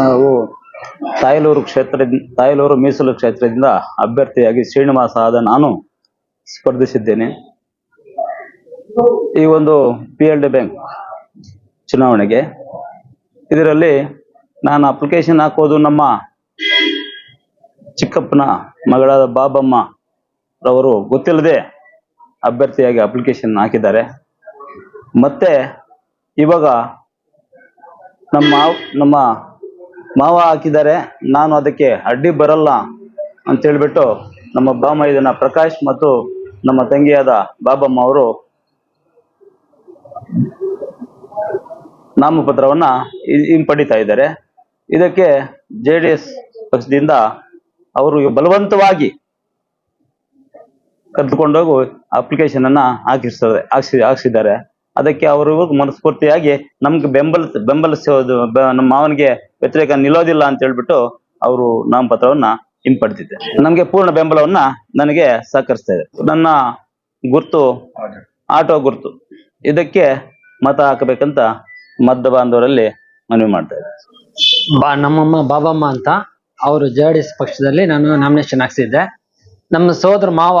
ನಾವು ತಾಯಲೂರು ಕ್ಷೇತ್ರದಿಂದ ತಾಯಲೂರು ಮೀಸಲು ಕ್ಷೇತ್ರದಿಂದ ಅಭ್ಯರ್ಥಿಯಾಗಿ ಶ್ರೀನಿವಾಸ ಆದ ನಾನು ಸ್ಪರ್ಧಿಸಿದ್ದೇನೆ. ಈ ಒಂದು ಪಿ ಎಲ್ ಡಿ ಬ್ಯಾಂಕ್ ಚುನಾವಣೆಗೆ. ಇದರಲ್ಲಿ ನಾನು ಅಪ್ಲಿಕೇಶನ್ ಹಾಕೋದು ನಮ್ಮ ಚಿಕ್ಕಪ್ಪನ ಮಗಳಾದ ಬಾಬಮ್ಮ ರವರು ಗೊತ್ತಿಲ್ಲದೆ ಅಭ್ಯರ್ಥಿಯಾಗಿ ಅಪ್ಲಿಕೇಶನ್ ಹಾಕಿದ್ದಾರೆ. ಮತ್ತೆ ಇವಾಗ ನಮ್ಮ ನಮ್ಮ ಮಾವ ಹಾಕಿದ್ದಾರೆ, ನಾನು ಅದಕ್ಕೆ ಅಡ್ಡಿ ಬರಲ್ಲ ಅಂತ ಹೇಳ್ಬಿಟ್ಟು ನಮ್ಮ ಬಾಮ ಇದನ್ನ ಪ್ರಕಾಶ್ ಮತ್ತು ನಮ್ಮ ತಂಗಿಯಾದ ಬಾಬಮ್ಮ ಅವರು ನಾಮಪತ್ರವನ್ನ ಹಿಂಪಡಿತಾ ಇದ್ದಾರೆ. ಇದಕ್ಕೆ ಜೆ ಡಿ ಎಸ್ ಪಕ್ಷದಿಂದ ಅವರು ಬಲವಂತವಾಗಿ ಕರೆದುಕೊಂಡೋಗಿ ಅಪ್ಲಿಕೇಶನ್ ಅನ್ನ ಹಾಕಿಸ್ತದೆ ಹಾಕ್ಸಿ, ಹಾಕ್ಸಿದ್ದಾರೆ. ಅದಕ್ಕೆ ಅವರು ಮನಸ್ಫೂರ್ತಿಯಾಗಿ ನಮ್ಗೆ ಬೆಂಬಲ, ಬೆಂಬಲಿಸೋದು ನಮ್ಮ ಮಾವನಿಗೆ ವ್ಯತಿರೇಕ ನಿಲ್ಲೋದಿಲ್ಲ ಅಂತ ಹೇಳ್ಬಿಟ್ಟು ಅವರು ನಾಮಪತ್ರವನ್ನ ಹಿಂಪಡೆದಿದ್ದೆ ನಮಗೆ ಪೂರ್ಣ ಬೆಂಬಲವನ್ನ ನನಗೆ ಸಹಕರಿಸ್ತಾ ಇದೆ. ನನ್ನ ಗುರ್ತು, ಆಟೋ ಗುರ್ತು, ಇದಕ್ಕೆ ಮತ ಹಾಕಬೇಕಂತ ಮದ್ದ ಬಾಂಧವರಲ್ಲಿ ಮನವಿ ಮಾಡ್ತಾ ಬಾ, ನಮ್ಮಮ್ಮ ಬಾಬಮ್ಮ ಅಂತ ಅವರು ಜೆ ಡಿ ಎಸ್ ಪಕ್ಷದಲ್ಲಿ ನಾನು ನಾಮಿನೇಷನ್ ಹಾಕ್ಸಿದ್ದೆ. ನಮ್ಮ ಸೋದರ ಮಾವ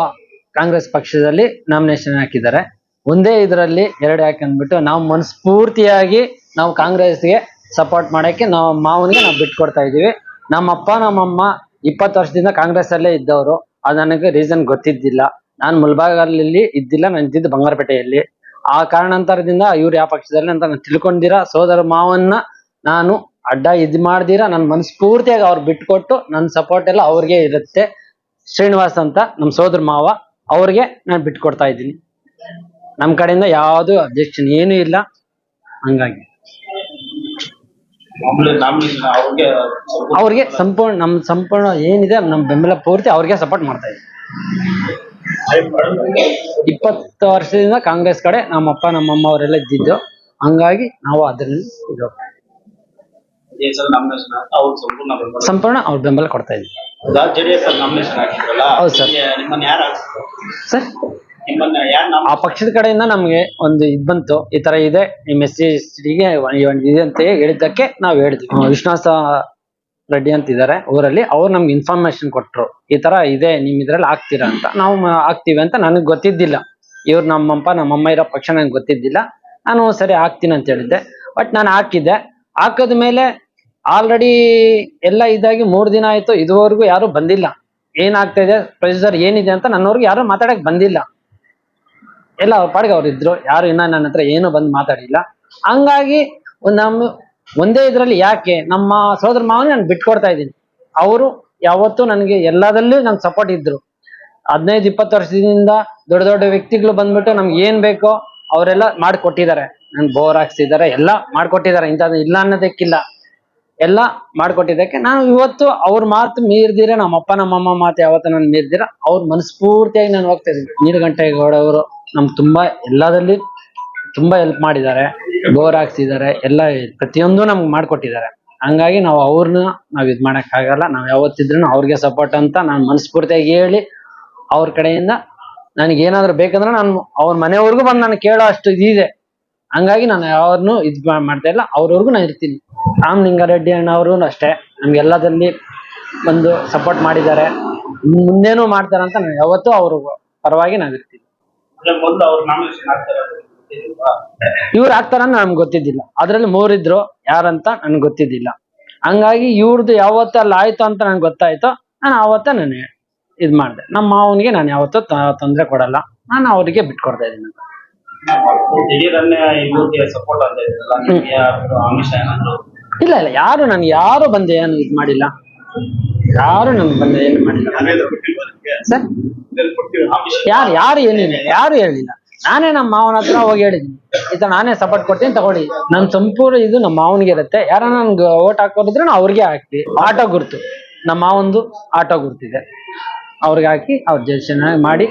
ಕಾಂಗ್ರೆಸ್ ಪಕ್ಷದಲ್ಲಿ ನಾಮಿನೇಷನ್ ಹಾಕಿದ್ದಾರೆ. ಒಂದೇ ಇದರಲ್ಲಿ ಎರಡು ಯಾಕೆ ಅಂದ್ಬಿಟ್ಟು ನಾವು ಮನಸ್ಫೂರ್ತಿಯಾಗಿ ನಾವು ಕಾಂಗ್ರೆಸ್ಗೆ ಸಪೋರ್ಟ್ ಮಾಡೋಕ್ಕೆ ನಾವು ಮಾವನಿಗೆ ನಾವು ಬಿಟ್ಕೊಡ್ತಾ ಇದ್ದೀವಿ. ನಮ್ಮಪ್ಪ, ನಮ್ಮಮ್ಮ ಇಪ್ಪತ್ತು ವರ್ಷದಿಂದ ಕಾಂಗ್ರೆಸ್ ಅಲ್ಲೇ ಇದ್ದವರು. ಅದು ನನಗೆ ರೀಸನ್ ಗೊತ್ತಿದ್ದಿಲ್ಲ. ನಾನು ಮುಲ್ಬಾಗಲ್ಲಿ ಇದ್ದಿಲ್ಲ, ನಾನು ಇದ್ದಿದ್ದು ಬಂಗಾರಪೇಟೆಯಲ್ಲಿ. ಆ ಕಾರಣಾಂತರದಿಂದ ಇವ್ರು ಯಾವ ಪಕ್ಷದಲ್ಲಿ ಅಂತ ನಾನು ತಿಳ್ಕೊಂಡಿರಾ? ಸೋದರ ಮಾವನ್ನ ನಾನು ಅಡ್ಡ ಇದು ಮಾಡ್ದಿರಾ? ನನ್ನ ಮನಸ್ಫೂರ್ತಿಯಾಗಿ ಅವ್ರು ಬಿಟ್ಕೊಟ್ಟು ನನ್ನ ಸಪೋರ್ಟ್ ಎಲ್ಲ ಅವ್ರಿಗೆ ಇರುತ್ತೆ. ಶ್ರೀನಿವಾಸ್ ಅಂತ ನಮ್ಮ ಸೋದರ ಮಾವ ಅವ್ರಿಗೆ ನಾನು ಬಿಟ್ಕೊಡ್ತಾ ಇದ್ದೀನಿ. ನಮ್ಮ ಕಡೆಯಿಂದ ಯಾವುದು ಅಬ್ಜೆಕ್ಷನ್ ಏನೂ ಇಲ್ಲ. ಹಂಗಾಗಿ. ಅವ್ರಿಗೆ ಸಂಪೂರ್ಣ ನಮ್ ಸಂಪೂರ್ಣ ಏನಿದೆ ನಮ್ ಬೆಂಬಲ ಪೂರ್ತಿ ಅವ್ರಿಗೆ ಸಪೋರ್ಟ್ ಮಾಡ್ತಾ ಇದ್ದೀವಿ ಇಪ್ಪತ್ತು ವರ್ಷದಿಂದ ಕಾಂಗ್ರೆಸ್ ಕಡೆ ನಮ್ಮಪ್ಪ ನಮ್ಮಮ್ಮ ಅವರೆಲ್ಲ ಇದ್ದಿದ್ದು. ಹಂಗಾಗಿ ನಾವು ಅದರಲ್ಲಿ ಇದು ಸಂಪೂರ್ಣ ಅವ್ರ ಬೆಂಬಲ ಕೊಡ್ತಾ ಇದ್ದೀವಿ ಹೌದು ಸರ್. ಸರ್ ಆ ಪಕ್ಷದ ಕಡೆಯಿಂದ ನಮ್ಗೆ ಒಂದು ಇದ್ ಬಂತು. ಈ ತರ ಇದೆ. ಈ ಎಸ್ ಸಿ ಗೆ ಇದೆ ಅಂತ ಹೇಳಿದ್ದಕ್ಕೆ ನಾವು ಹೇಳಿದ್ವಿ. ವಿಶ್ವನಾಥ ವಿಶ್ವಾಸ ರೆಡ್ಡಿ ಅಂತ ಇದಾರೆ ಊರಲ್ಲಿ. ಅವ್ರು ನಮ್ಗೆ ಇನ್ಫಾರ್ಮೇಶನ್ ಕೊಟ್ರು. ಈ ತರ ಇದೆ ನಿಮ್ ಇದ್ರಲ್ಲಿ ಆಗ್ತೀರಾ ಅಂತ. ನಾವು ಹಾಕ್ತೀವಿ ಆಗ್ತೀವಿ ಅಂತ ನನಗೆ ಗೊತ್ತಿದ್ದಿಲ್ಲ. ಇವ್ರು ನಮ್ಮಪ್ಪ ನಮ್ಮಮ್ಮ ಇರೋ ಪಕ್ಷ ನನಗೆ ಗೊತ್ತಿದ್ದಿಲ್ಲ. ನಾನು ಸರಿ ಹಾಕ್ತೀನಿ ಅಂತ ಹೇಳಿದ್ದೆ. ಬಟ್ ನಾನು ಹಾಕಿದ್ದೆ. ಹಾಕದ ಮೇಲೆ ಆಲ್ರೆಡಿ ಎಲ್ಲ ಇದಾಗಿ ಮೂರ್ ದಿನ ಆಯ್ತು. ಇದುವರೆಗೂ ಯಾರು ಬಂದಿಲ್ಲ. ಏನಾಗ್ತಾ ಇದೆ? ಪ್ರೊಸೀಜರ್ ಏನಿದೆ ಅಂತ ನನ್ನವ್ರಿಗೆ ಯಾರು ಮಾತಾಡಕ್ ಬಂದಿಲ್ಲ. ಎಲ್ಲ ಅವ್ರ ಪಾಡಿಗೆ ಅವ್ರು ಇದ್ರು, ಯಾರು ಇನ್ನ ನನ್ನ ಹತ್ರ ಏನು ಬಂದು ಮಾತಾಡಿಲ್ಲ. ಹಂಗಾಗಿ ನಮ್ ನಮ್ಮ ಒಂದೇ ಇದ್ರಲ್ಲಿ ಯಾಕೆ, ನಮ್ಮ ಸೋದರ ಮಾವನೇ ನಾನು ಬಿಟ್ಕೊಡ್ತಾ ಇದ್ದೀನಿ. ಅವರು ಯಾವತ್ತೂ ನನಗೆ ಎಲ್ಲದಲ್ಲೂ ನಂಗೆ ಸಪೋರ್ಟ್ ಇದ್ರು. ಹದಿನೈದು, ಇಪ್ಪತ್ತು ವರ್ಷದಿಂದ ದೊಡ್ಡ ದೊಡ್ಡ ವ್ಯಕ್ತಿಗಳು ಬಂದ್ಬಿಟ್ಟು ನಮ್ಗೆ ಏನ್ ಬೇಕೋ ಅವರೆಲ್ಲ ಮಾಡಿಕೊಟ್ಟಿದ್ದಾರೆ. ನನ್ ಬೋರ್ ಹಾಕ್ಸಿದ್ದಾರೆ, ಎಲ್ಲ ಮಾಡ್ಕೊಟ್ಟಿದ್ದಾರೆ. ಇಂಥದ್ದು ಇಲ್ಲ ಅನ್ನೋದಕ್ಕಿಲ್ಲ. ಎಲ್ಲ ಮಾಡ್ಕೊಟ್ಟಿದ್ದಕ್ಕೆ ನಾನು ಇವತ್ತು ಅವ್ರ ಮಾತು ಮೀರ್ದಿರ, ನಮ್ಮಪ್ಪ, ನಮ್ಮಮ್ಮ ಮಾತು ಯಾವತ್ತೂ ನಾನು ಮೀರ್ದಿರ. ಅವ್ರ ಮನಸ್ಫೂರ್ತಿಯಾಗಿ ನಾನು ಹೋಗ್ತಾ ಇದ್ದೀನಿ. ನೀಲಗಂಠೇಗೌಡ ಅವರು ನಮ್ಗೆ ತುಂಬಾ ಎಲ್ಲದಲ್ಲಿ ತುಂಬಾ ಹೆಲ್ಪ್ ಮಾಡಿದ್ದಾರೆ. ಬೋರ್ ಹಾಕ್ಸಿದ್ದಾರೆ. ಎಲ್ಲ ಪ್ರತಿಯೊಂದು ನಮ್ಗೆ ಮಾಡ್ಕೊಟ್ಟಿದ್ದಾರೆ. ಹಂಗಾಗಿ ನಾವು ಅವ್ರನ್ನ ನಾವ್ ಇದ್ ಮಾಡಕ್ ಆಗಲ್ಲ. ನಾವ್ ಯಾವತ್ತಿದ್ರು ಅವ್ರಿಗೆ ಸಪೋರ್ಟ್ ಅಂತ ನಾನು ಮನಸ್ಫೂರ್ತಿಯಾಗಿ ಹೇಳಿ ಅವ್ರ ಕಡೆಯಿಂದ ನನಗೆ ಏನಾದ್ರು ಬೇಕಂದ್ರೆ ನಾನು ಅವ್ರ ಮನೆಯವ್ರಿಗೂ ಬಂದು ನಾನು ಕೇಳೋ ಅಷ್ಟು ಇದಿದೆ ಹಂಗಾಗಿ ನಾನು ಯಾವ್ದನ್ನು ಇದ್ ಮಾಡ್ತಾ ಇಲ್ಲ. ಅವ್ರವ್ರಿಗೂ ನಾನು ಇರ್ತೀನಿ. ರಾಮಲಿಂಗಾರೆಡ್ಡಿ ಅಣ್ಣವರು ಅಷ್ಟೇ. ನಮ್ಗೆಲ್ಲದಲ್ಲಿ ಬಂದು ಸಪೋರ್ಟ್ ಮಾಡಿದ್ದಾರೆ. ಮುಂದೇನು ಮಾಡ್ತಾರೆ ಅಂತ ನಾನು ಯಾವತ್ತೂ ಅವ್ರ ಪರವಾಗಿ ನಾವು ಇರ್ತೀವಿ. ಅಂದ್ರೆ ಮೊದಲು ಅವ್ರು ನಾಮಿನೇಷನ್ ಹಾಕ್ತಾರೆ ಅದು ಗೊತ್ತಿಲ್ವಾ? ಇವ್ರು ಆಗ್ತಾರ ನಮ್ಗೆ ಗೊತ್ತಿದ್ದಿಲ್ಲ. ಅದ್ರಲ್ಲಿ ಮೂರಿದ್ರು ಯಾರಂತ ನನ್ಗೆ ಗೊತ್ತಿದ್ದಿಲ್ಲ. ಹಂಗಾಗಿ ಇವ್ರದ್ದು ಯಾವತ್ತ ಅಲ್ಲಿ ಆಯ್ತು ಅಂತ ನನ್ಗೆ ಗೊತ್ತಾಯ್ತು. ನಾನು ಅವತ್ತ ನಾನು ಇದ್ ಮಾಡಿದೆ. ನಮ್ಮ ಮಾವನಿಗೆ ನಾನು ಯಾವತ್ತೂ ತೊಂದರೆ ಕೊಡಲ್ಲ. ನಾನು ಅವರಿಗೆ ಬಿಟ್ಕೊಡ್ತಾ ಇದ್ದೀನಿ. ಸಪೋರ್ಟ್ ಅಂತ ಆಮಿಷ ಏನಾದ್ರು ಇಲ್ಲ ಇಲ್ಲ, ಯಾರು ನನ್ಗೆ ಯಾರು ಬಂದೆ ಏನು ಇದು ಮಾಡಿಲ್ಲ. ಯಾರು ನನ್ಗೆ ಬಂದೆ ಏನು ಮಾಡಿಲ್ಲ. ಯಾರು ಯಾರು ಏನಿಲ್ಲ ಯಾರು ಹೇಳಿಲ್ಲ. ನಾನೇ ನಮ್ಮ ಮಾವನ ಹತ್ರ ಹೋಗಿ ಹೇಳಿದ್ದೀನಿ. ಈ ತರ ನಾನೇ ಸಪೋರ್ಟ್ ಕೊಡ್ತೀನಿ, ತಗೊಳ್ಳಿ. ನನ್ ಸಂಪೂರ್ಣ ಇದು ನಮ್ಮ ಮಾವನಿಗೆ ಇರುತ್ತೆ. ಯಾರ ನನ್ಗೆ ಓಟ್ ಹಾಕೋದಿದ್ರೆ ನಾವು ಅವ್ರಿಗೆ ಹಾಕ್ತಿವಿ ಆಟೋ ಗುರ್ತು. ನಮ್ಮ ಮಾವಂದು ಆಟೋ ಗುರ್ತಿದೆ. ಅವ್ರಿಗೆ ಹಾಕಿ ಅವ್ರ ಜನ ಮಾಡಿ.